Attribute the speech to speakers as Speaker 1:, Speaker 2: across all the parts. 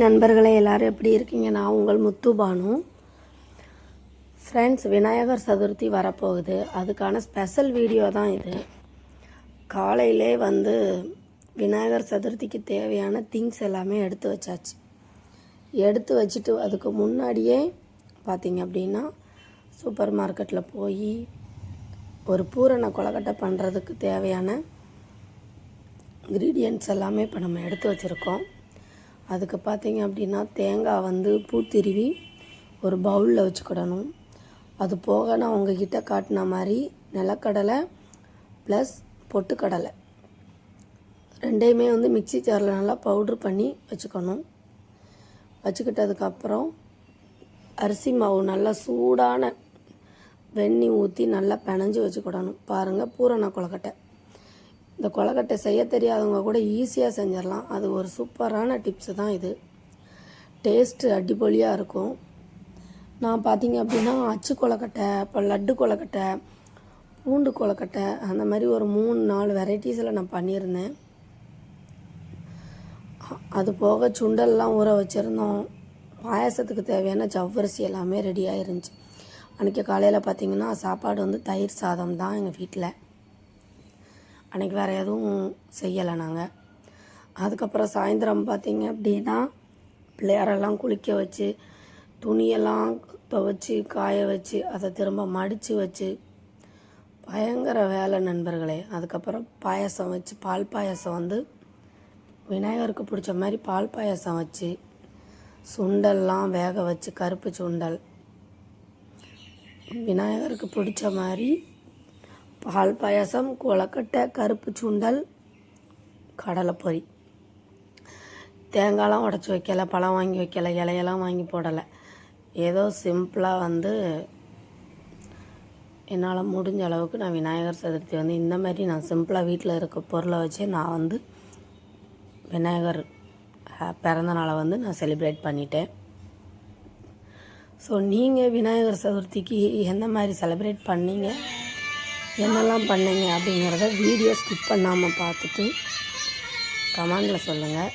Speaker 1: நண்பர்களே எல்லாரும் எப்படி இருக்கீங்க? நான் உங்கள் முத்து பானு. ஃப்ரெண்ட்ஸ் விநாயகர் சதுர்த்தி வரப்போகுது. அதுக்கான ஸ்பெஷல் வீடியோ தான் இது. காலையிலே வந்து விநாயகர் சதுர்த்திக்கு தேவையான திங்ஸ் எல்லாமே எடுத்து வச்சாச்சு. எடுத்து வச்சுட்டு அதுக்கு முன்னாடியே பார்த்தீங்க அப்படின்னா சூப்பர் மார்க்கெட்டில் போய் ஒரு பூரண கொலக்கட்டை பண்ணுறதுக்கு தேவையான இன்க்ரீடியன்ட்ஸ் எல்லாமே இப்போ நம்ம எடுத்து வச்சுருக்கோம். அதுக்கு பார்த்தீங்க அப்படின்னா தேங்காய் வந்து பூத்திருவி ஒரு பவுலில் வச்சுக்கிடணும். அது போக நான் உங்ககிட்ட காட்டின மாதிரி நிலக்கடலை ப்ளஸ் பொட்டுக்கடலை. ரெண்டையுமே வந்து மிக்சி ஜாரில் நல்லா பவுட்ரு பண்ணி வச்சுக்கணும். வச்சுக்கிட்டதுக்கப்புறம் அரிசி மாவு நல்லா சூடான வெந்நீர் ஊற்றி நல்லா பிணைஞ்சு வச்சுக்கிடணும். பாருங்கள் பூரண கொழக்கட்டை. இந்த கொலக்கட்டை செய்ய தெரியாதவங்க கூட ஈஸியாக செஞ்சிடலாம். அது ஒரு சூப்பரான டிப்ஸு தான் இது. டேஸ்ட்டு அடிப்பொலியாக இருக்கும். நான் பார்த்தீங்க அப்படின்னா அச்சு கொலக்கட்டை இப்போ லட்டு கொலக்கட்டை பூண்டு கொலக்கட்டை அந்த மாதிரி ஒரு மூணு நாலு வெரைட்டிஸில் நான் பண்ணியிருந்தேன். அது போக சுண்டல்லாம் ஊற வச்சுருந்தோம். பாயாசத்துக்கு தேவையான ஜவ்வரிசி எல்லாமே ரெடி ஆயிருந்துச்சு. அன்றைக்கி காலையில் பார்த்தீங்கன்னா சாப்பாடு வந்து தயிர் சாதம் தான் எங்கள் வீட்டில் அன்றைக்கி வேறு எதுவும் செய்யலை நாங்கள் அதுக்கப்புறம் சாயந்தரம் பார்த்திங்க அப்படின்னா பிள்ளையாரெல்லாம் குளிக்க வச்சு துணியெல்லாம் துவச்சி காய வச்சு அதை திரும்ப மடித்து வச்சு பயங்கர வேலை நண்பர்களே. அதுக்கப்புறம் பாயாசம் வச்சு பால் பாயசம் வந்து விநாயகருக்கு பிடிச்ச மாதிரி பால் பாயசம் வச்சு சுண்டல்லாம் வேக வச்சு கருப்பு சுண்டல். விநாயகருக்கு பிடிச்ச மாதிரி பால் பாயசம் கொலக்கட்டை கருப்பு சுண்டல் கடலை பொரி உடச்சி வைக்கலை பழம் வாங்கி வைக்கலை இலையெல்லாம் வாங்கி போடலை. ஏதோ சிம்பிளாக வந்து என்னால் முடிஞ்ச அளவுக்கு நான் விநாயகர் சதுர்த்தி வந்து இந்த மாதிரி நான் சிம்பிளாக வீட்டில் இருக்க பொருளை வச்சு நான் வந்து விநாயகர் பிறந்த நாளை வந்து நான் செலிப்ரேட் பண்ணிட்டேன். ஸோ நீங்கள் விநாயகர் சதுர்த்திக்கு எந்த மாதிரி செலிப்ரேட் பண்ணீங்க? என்னெல்லாம் பண்ணீங்க அப்படிங்கிறத வீடியோ ஸ்கிப் பண்ணாமல் பார்த்துட்டு கமெண்டில் சொல்லுங்கள்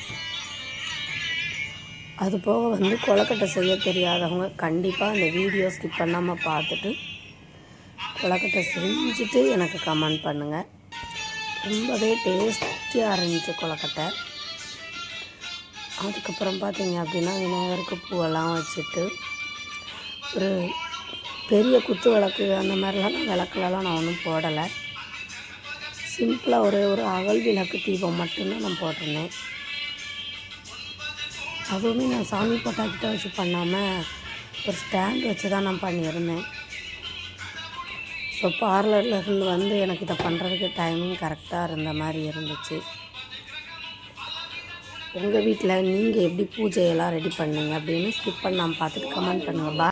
Speaker 1: அது போக வந்து கொலக்கட்டை செய்ய தெரியாதவங்க கண்டிப்பாக அந்த வீடியோ ஸ்கிப் பண்ணாமல் பார்த்துட்டு கொலக்கட்டை செஞ்சுட்டு எனக்கு கமெண்ட் பண்ணுங்கள் ரொம்பவே டேஸ்டியாக இருந்துச்சு கொலக்கட்டை அதுக்கப்புறம் பார்த்தீங்க அப்படின்னா விநாயகருக்கு பூவெல்லாம் வச்சுட்டு ஒரு பெரிய குத்து விளக்கு அந்த மாதிரிலாம் நான் விளக்குலலாம் நான் ஒன்றும் போடலை. சிம்பிளாக ஒரு ஒரு அகல் விளக்கு தீபம் மட்டும்தான் நான் போட்டிருந்தேன். அதுவுமே நான் சாமி போட்டாக்கிட்ட வச்சு பண்ணாமல் ஒரு ஸ்டாண்ட் வச்சு தான் நான் பண்ணியிருந்தேன். ஸோ பார்லரில் இருந்து வந்து எனக்கு இதை பண்ணுறதுக்கு டைமிங் கரெக்டாக இருந்த மாதிரி இருந்துச்சு. உங்கள் வீட்டில் நீங்கள் எப்படி பூஜையெல்லாம் ரெடி பண்ணீங்க அப்படின்னு ஸ்கிப் பண்ணாமல் பார்த்துட்டு கமெண்ட் பண்ணுங்கள் பா